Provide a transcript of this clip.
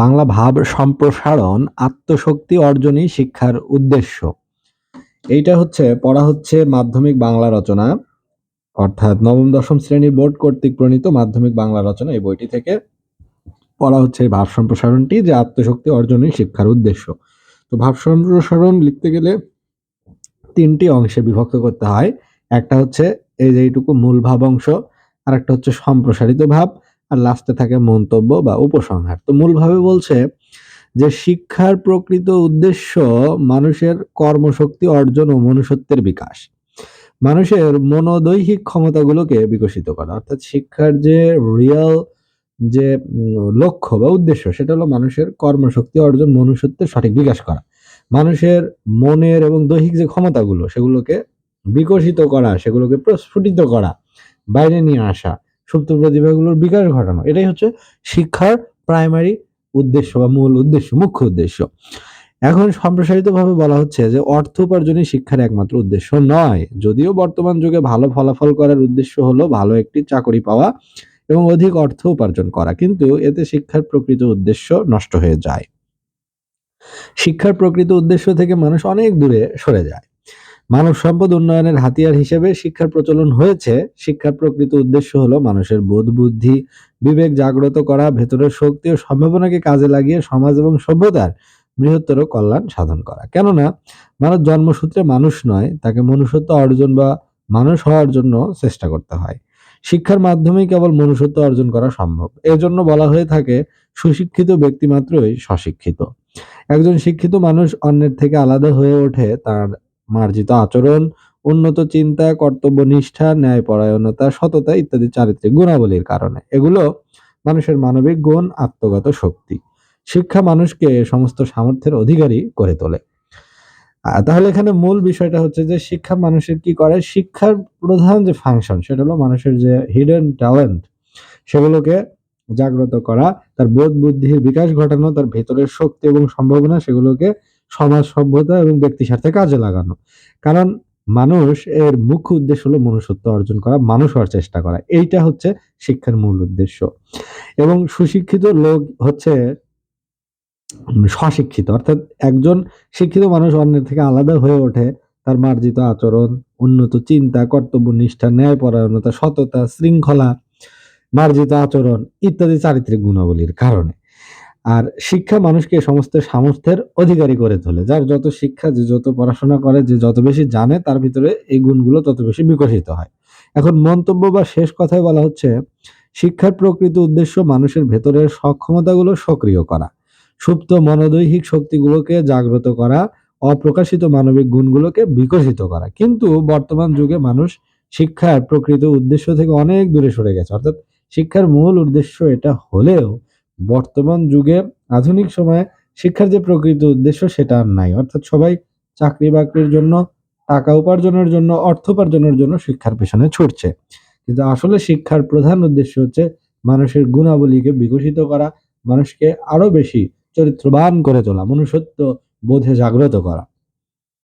বাংলা ভাব সম্প্রসারণ, আত্মশক্তি অর্জনই শিক্ষার উদ্দেশ্য। এইটা হচ্ছে, পড়া হচ্ছে মাধ্যমিক বাংলা রচনা, অর্থাৎ নবম, দশম শ্রেণির বোর্ড কর্তৃক প্রণীত মাধ্যমিক বাংলা রচনা এই বইটি থেকে। পড়া হচ্ছে এই ভাব সম্প্রসারণটি যে আত্মশক্তি অর্জনই শিক্ষার উদ্দেশ্য। তো ভাব সম্প্রসারণ লিখতে গেলে তিনটি অংশে বিভক্ত করতে হয়। একটা হচ্ছে এই যে এইটুকু মূল ভাব অংশ আর একটা হচ্ছে সম্প্রসারিত ভাব আর লাস্টে থাকে মন্তব্য বা উপসংহার। তো মূলভাবে বলছে যে, শিক্ষার প্রকৃত উদ্দেশ্য মানুষের কর্মশক্তি অর্জন ও মনুষ্যত্বের বিকাশ। মানুষের মনোদৈহিক ক্ষমতাগুলোকে বিকশিত করা। অর্থাৎ শিক্ষার যে রিয়াল যে লক্ষ্য বা উদ্দেশ্য, সেটা হলো মানুষের কর্মশক্তি অর্জন, মনুষ্যত্বের সঠিক বিকাশ করা। মানুষের মনের এবং দৈহিক যে ক্ষমতাগুলো, সেগুলোকে বিকশিত করা, সেগুলোকে প্রস্ফুটিত করা, বাইরে নিয়ে আসা। সুপ্ত প্রতিভাগুলোর বিকাশ ঘটানো। এটাই হচ্ছে শিক্ষার প্রাইমারি উদ্দেশ্য বা মূল উদ্দেশ্য, মুখ্য উদ্দেশ্য। এখন সম্প্রসারিতভাবে বলা হচ্ছে যে অর্থ উপার্জনই শিক্ষার একমাত্র উদ্দেশ্য নয়। যদিও বর্তমান যুগে ভালো ফলাফল করার উদ্দেশ্য হলো ভালো একটি চাকরি পাওয়া এবং অধিক অর্থ উপার্জন করা, কিন্তু এতে শিক্ষার প্রকৃত উদ্দেশ্য নষ্ট হয়ে যায়। শিক্ষার প্রকৃত উদ্দেশ্য থেকে মানুষ অনেক দূরে সরে যায়। মানব সম্পদ উন্নয়নের হাতিয়ার হিসেবে শিক্ষার প্রচলন হয়েছে। শিক্ষার প্রকৃত উদ্দেশ্য হলো মানুষের বোধ, বুদ্ধি, বিবেক জাগ্রত করা, ভেতরের শক্তি ও সম্ভাবনাকে কাজে লাগিয়ে সমাজ এবং সভ্যতার বৃহত্তর কল্যাণ সাধন করা। কেননা, মানব জন্মসূত্রে মানুষ নয়, তাকে মনুষ্যত্ব অর্জন বা মানুষ হওয়ার জন্য চেষ্টা করতে হয়। শিক্ষার মাধ্যমেই কেবল মনুষ্যত্ব অর্জন করা সম্ভব। এজন্য বলা হয়ে থাকে, সুশিক্ষিত ব্যক্তি মাত্রই সশিক্ষিত একজন শিক্ষিত মানুষ অন্যের থেকে আলাদা হয়ে ওঠে তার মার্জিত আচরণ, উন্নত চিন্তা কর্তব্য নিষ্ঠা ন্যায়পরায়ণতা, সততা ইত্যাদি চারিত্রিক গুণাবলীর কারণে। এগুলো মানুষের মানবিক গুণ, আত্মগত শক্তি। শিক্ষা মানুষকে সমস্ত সামর্থ্যের অধিকারী করে তোলে। তাহলে এখানে মূল বিষয়টা হচ্ছে যে, শিক্ষা মানুষের কি করে? শিক্ষার প্রধান যে ফাংশন সেটা হলো মানুষের যে হিডেন ট্যালেন্ট সেগুলোকে জাগ্রত করা, তার বোধ বুদ্ধির বিকাশ ঘটানো, তার ভেতরের শক্তি এবং সম্ভাবনা সেগুলোকে সমাজ সভ্যতা এবং ব্যক্তি স্বার্থে কাজে লাগানো। কারণ মানুষ এর মুখ্য উদ্দেশ্য হলো মনুষ্যত্ব অর্জন করা, মানুষ হওয়ার চেষ্টা করা। এইটা হচ্ছে শিক্ষার মূল উদ্দেশ্য। এবং সুশিক্ষিত লোক হচ্ছে স্বশিক্ষিত। অর্থাৎ একজন শিক্ষিত মানুষ অন্যের থেকে আলাদা হয়ে ওঠে। তার মার্জিত আচরণ, উন্নত চিন্তা, কর্তব্য, নিষ্ঠা, ন্যায়পরায়ণতা, সততা, শৃঙ্খলা, মার্জিত আচরণ ইত্যাদি চারিত্রিক গুণাবলীর কারণে। আর শিক্ষা মানুষকে সমস্ত সামর্থ্যের অধিকারী করে তোলে। যার যত শিক্ষা, যে যত পড়াশোনা করে, যে যত বেশি জানে, তার ভিতরে এই গুণগুলো তত বেশি বিকশিত হয়। এখন মন্তব্য বা শেষ কথায় বলা হচ্ছে, শিক্ষার প্রকৃত উদ্দেশ্য মানুষের ভেতরের সক্ষমতাগুলো সক্রিয় করা, সুপ্ত মনোদৈহিক শক্তিগুলোকে জাগ্রত করা, অপ্রকাশিত মানবিক গুণগুলোকে বিকশিত করা। কিন্তু বর্তমান যুগে মানুষ শিক্ষার প্রকৃত উদ্দেশ্য থেকে অনেক দূরে সরে গেছে। অর্থাৎ শিক্ষার মূল উদ্দেশ্য এটা হলেও বর্তমান যুগে আধুনিক সময়ে শিক্ষার যে প্রকৃত উদ্দেশ্য সেটা আর নাই। অর্থাৎ সবাই চাকরি বাকরির জন্য, টাকা উপার্জনের জন্য, অর্থ উপার্জনের জন্য শিক্ষার পেছনে ছুটছে। কিন্তু আসলে শিক্ষার প্রধান উদ্দেশ্য হচ্ছে মানুষের গুণাবলীকে বিকশিত করা, মানুষকে আরও বেশি চরিত্রবান করে তোলা, মনুষ্যত্ব বোধে জাগ্রত করা।